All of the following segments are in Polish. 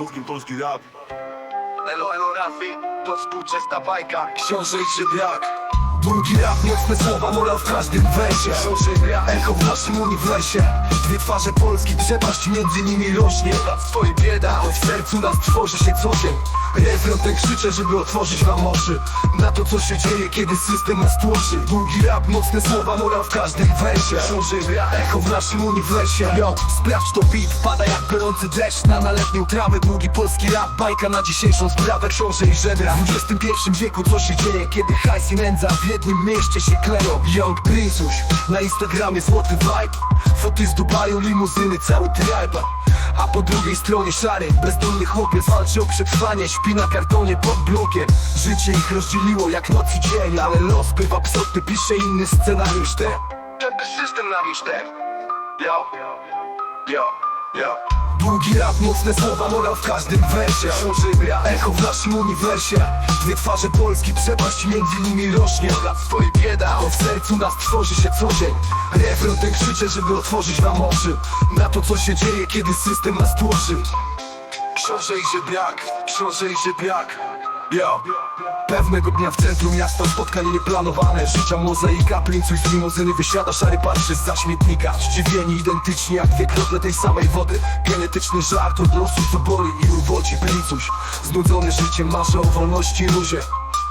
długi polski rap Elo, elo, Rafi, to współczesna bajka. Książę i żebiak Długi rap, mocne słowa, morał w każdym wersie Echo w naszym uniwersie Dwie twarze Polski, przepaść między nimi rośnie. Twoje bieda, Choć w sercu nas tworzy się co dzień. Refren krzyczę, żeby otworzyć wam oczy. Na to co się dzieje, kiedy system nas tłoczy. Długi rap, mocne słowa, morał w każdym wersie książę rap Echo w naszym uniwersie. Yo, sprawdź to beat, pada jak gorący deszcz. Na naletnią trawę, długi polski rap. Bajka na dzisiejszą sprawę, książę i żebra. W XXI wieku co się dzieje, kiedy hajs i nędza W jednym mieście się kleją? Young Princuś, na Instagramie złoty vibe. Foty z Dubaju, limuzyny, cały tribe a po drugiej stronie szary, bezdomny chłopiec walczy o przetrwanie Śpi na kartonie pod blokiem. Życie ich rozdzieliło jak noc i dzień Ale los bywa psotny, pisze inny scenariusz. Ten Ten system na miszter Yo, yo, yo Długi rap, mocne słowa, morał w każdym wersie. Rap Echo w naszym uniwersie. Dwie twarze Polski, przepaść między nimi rośnie. Twoje bieda, To w sercu nas tworzy się co dzień. Refren ten krzyczę, żeby otworzyć wam oczy. Na to co się dzieje, kiedy system nas tłoczy Książę i żebiak, książę i Yo. Pewnego dnia w centrum miasta spotkanie nieplanowane. Życia mozaika, princuś z limuzyny wysiada Szary patrzy za śmietnika. Zdziwieni identyczni jak dwie krople tej samej wody. Genetyczny żart od losu co boli i uwodzi princuś. Znudzony życiem marzy o wolności i luzie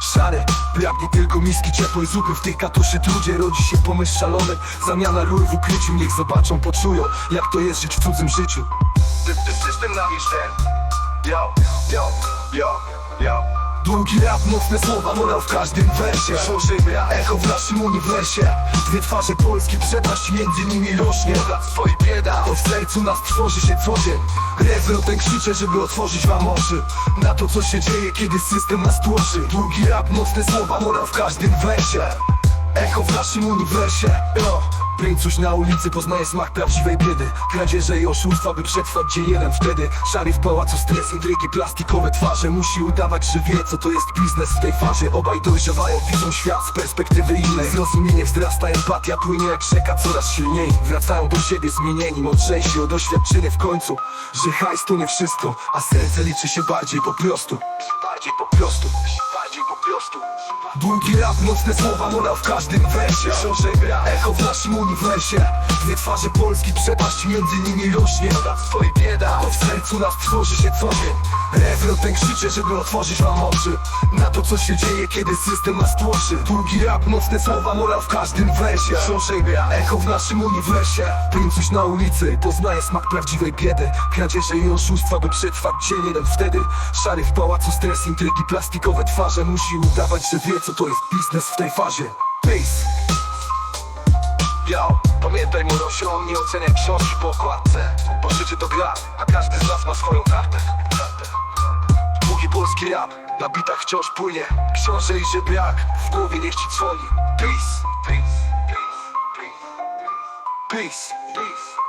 Szary, pragnie tylko miski ciepłej zupy. W tych katuszy trudzie rodzi się pomysł szalony. Zamiana ról w ukryciu, niech zobaczą, poczują Jak to jest żyć w cudzym życiu. System na Yo, yo, yo, yo Długi rap, mocne słowa, morał w każdym wersie. Rap Echo w naszym uniwersie. Dwie twarze Polski, przepaść między nimi rośnie. Twoje bieda, To w sercu nas tworzy się co dzień. Refren ten krzyczę, żeby otworzyć wam oczy. Na to co się dzieje, kiedy system nas tłoczy. Długi rap, mocne słowa, morał w każdym wersie Echo w naszym uniwersie. Yo. Princuś na ulicy poznaje smak prawdziwej biedy. Kradzieże i oszustwa, by przetrwać dzień jeden wtedy. Szary w pałacu, stres, intrygi, plastikowe twarze. Musi udawać, że wie, co to jest biznes w tej fazie. Obaj dojrzewają, widzą świat z perspektywy innej. Zrozumienie wzrasta, empatia płynie jak rzeka coraz silniej. Wracają do siebie zmienieni, mądrzejsi o doświadczenie w końcu. Że hajs to nie wszystko, a serce liczy się bardziej po prostu. Bardziej po prostu, Długi rap, mocne słowa, morał w każdym wersie. Książę rap Echo w naszym uniwersie. Dwie twarze Polski, przepaść między nimi rośnie. Twoje bieda, To w sercu nas tworzy się co dzień Refren ten żeby otworzyć wam oczy. Na to co się dzieje, kiedy system nas tłoczy. Długi rap, mocne słowa, morał w każdym wersie. Rap Echo w naszym uniwersie. Princuś na ulicy poznaje smak prawdziwej biedy. Kradzieże i oszustwa, by przetrwać dzień jeden wtedy. Szary w pałacu, stres, intrygi, plastikowe twarze. Musi udawać, że wie co to jest biznes w tej fazie. Peace. Yo, pamiętaj morosion, nie oceniaj książki po okładce Bo życie to gra, a każdy z nas ma swoją kartę polski rap, na bitach wciąż płynie. Książę i żebiak, w głowie niech ci dzwoni Peace, peace, peace, peace Peace, peace,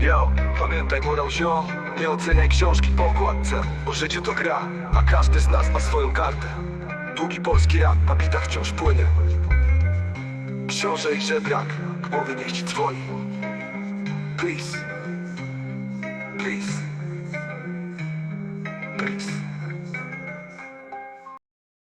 Yo, pamiętaj morał ziom Nie oceniaj książki po okładce Bo życie to gra, a każdy z nas ma swoją kartę Długi polski rap na bitach wciąż płynie. Książę i żebrak, głowy niech dzwoni. Peace